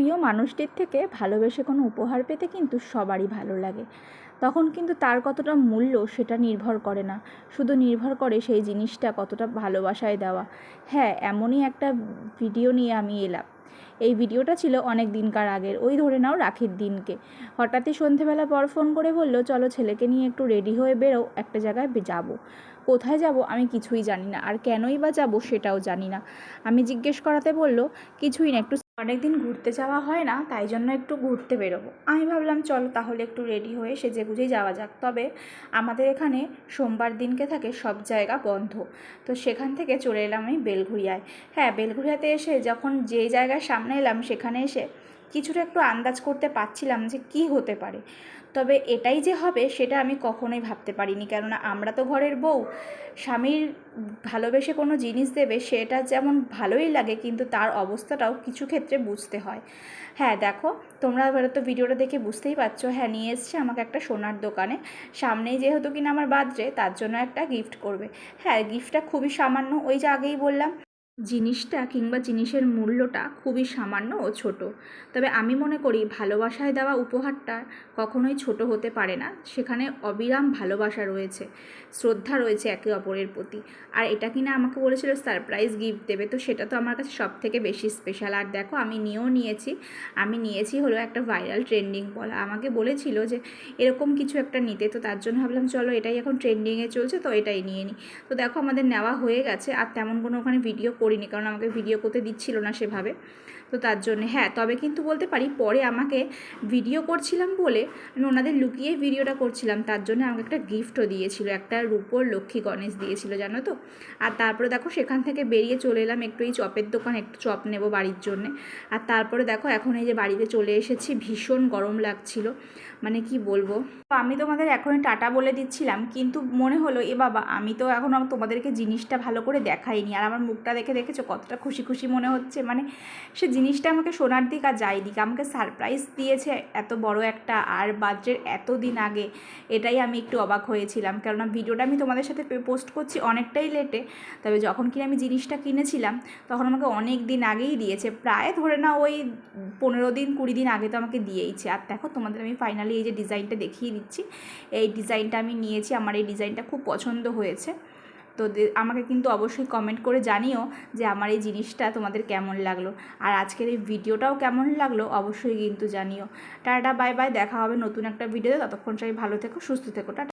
প্রিয় মানুষটির থেকে ভালোবেসে কোনো উপহার পেতে কিন্তু সবারই ভালো লাগে। তখন কিন্তু তার কতটা মূল্য সেটা নির্ভর করে না। শুধু নির্ভর করে সেই জিনিসটা কতটা ভালোবাসায় দেওয়া। হ্যাঁ এমনই একটা ভিডিও নিয়ে আমি এলাম। এই ভিডিওটা ছিল অনেক দিনকার আগের। ওই ধরে নাও রাখির দিনকে। হঠাৎই সন্ধেবেলা পর ফোন করে বলল, চলো ছেলেকে নিয়ে একটু রেডি হয়ে বেরো, একটা জায়গায় যাব। কোথায় যাব আমি কিছুই জানি না। আর কেনই বা যাব সেটাও জানি না। আমি জিজ্ঞেস করাতে বলল, কিছুই না, একটু অনেকদিন ঘুরতে যাওয়া হয় না, তাই জন্য একটু ঘুরতে বেরোবো। আমি ভাবলাম, চলো তাহলে একটু রেডি হয়ে সেজে গুজেই যাওয়া যাক। তবে আমাদের এখানে সোমবার দিনকে থাকে সব জায়গা বন্ধ। তো সেখান থেকে চলে এলাম আমি বেলঘুরিয়ায়। হ্যাঁ বেলঘুরিয়াতে এসে যখন যে জায়গার সামনে এলাম, সেখানে এসে কিছুটা একটু আন্দাজ করতে পারছিলাম যে কি হতে পারে। তবে এটাই যে হবে সেটা আমি কখনোই ভাবতে পারিনি। কেননা আমরা তো ঘরের বউ। স্বামীর ভালোবেসে কোনো জিনিস দেবে সেটা যেমন ভালোই লাগে, কিন্তু তার অবস্থাটাও কিছু ক্ষেত্রে বুঝতে হয়। হ্যাঁ দেখো, তোমরা তো ভিডিওটা দেখে বুঝতেই পারছ। হ্যাঁ নিয়ে এসছে আমাকে একটা সোনার দোকানে। সামনেই যেহেতু কিনা আমার বার্থডে, তার জন্য একটা গিফট করবে। হ্যাঁ গিফটটা খুবই সামান্য, ওই যে আগেই বললাম। জিনিসটা কিংবা জিনিসের মূল্যটা খুবই সামান্য ও ছোট। তবে আমি মনে করি ভালোবাসায় দেওয়া উপহারটা কখনোই ছোট হতে পারে না। সেখানে অবিরাম ভালোবাসা রয়েছে, শ্রদ্ধা রয়েছে একে অপরের প্রতি। আর এটা কিনা আমাকে বলেছিল সারপ্রাইজ গিফট দেবে? তো সেটা তো আমার কাছে সব থেকে বেশি স্পেশাল আর দেখো, আমি নিয়েও নিয়েছি। আমি নিয়েছি হলো একটা ভাইরাল ট্রেন্ডিং বলা। আমাকে বলেছিল যে এরকম কিছু একটা নিতে। তো তার জন্য ভাবলাম, চলো, এটাই এখন ট্রেন্ডিংয়ে চলছে, তো এটাই নিয়ে নিই তো দেখো, আমাদের নেওয়া হয়ে গেছে। আর তেমন কোনো ওখানে ভিডিও করিনি, কারণ আমাকে ভিডিও করতে দিচ্ছিল না সেভাবে। তো তার জন্য হ্যাঁ তবে কিন্তু বলতে পারি, পরে আমাকে ভিডিও করছিলাম বলে আমি ওনাদের লুকিয়ে ভিডিওটা করছিলাম, তার জন্য আমাকে একটা গিফটও দিয়েছিল, একটা রূপোর লক্ষ্মী গণেশ দিয়েছিল, জানো তো? আর তারপরে দেখো, সেখান থেকে বেরিয়ে চলে এলাম একটু এই চপের দোকান, একটু চপ নেব বাড়ির জন্যে। আর তারপরে দেখো, এখন এই যে বাড়িতে চলে এসেছি, ভীষণ গরম লাগছিল। মানে কি বলব? তো আমি তোমাদের এখনই টাটা বলে দিচ্ছিলাম, কিন্তু মনে হলো, এ বাবা, আমি তো এখন তোমাদেরকে জিনিসটা ভালো করে দেখাইনি, আর আমার মুখটা দেখে দেখেছ, কতটা খুশি খুশি মনে হচ্ছে। মানে সে জিনিসটা আমাকে সোনার দিক আর যাই দিক আমাকে সারপ্রাইজ দিয়েছে এত বড় একটা আর বার্থডের এত দিন আগে। এটাই আমি একটু অবাক হয়েছিলাম, কেননা ভিডিওটা আমি তোমাদের সাথে পোস্ট করছি অনেকটাই লেটে তবে যখন কিনা আমি জিনিসটা কিনেছিলাম, তখন আমাকে অনেক দিন আগেই দিয়েছে। প্রায় ধরে না ওই পনেরো দিন, কুড়ি দিন আগে তো আমাকে দিয়েইছে। আর দেখো, তোমাদের আমি ফাইনালি এই যে ডিজাইনটা দেখিয়ে দিচ্ছি। এই ডিজাইনটা আমি নিয়েছি, আমার এই ডিজাইনটা খুব পছন্দ হয়েছে। তো আমাকে কিন্তু অবশ্যই কমেন্ট করে জানিও যে আমার এই জিনিসটা তোমাদের কেমন লাগল। আর আজকের এই ভিডিওটাও কেমন লাগল অবশ্যই কিন্তু জানিও। টাটা বাই বাই দেখা হবে নতুন একটা ভিডিওতে ততক্ষণ সবাই ভালো থেকো, সুস্থ থেকো। টাটা।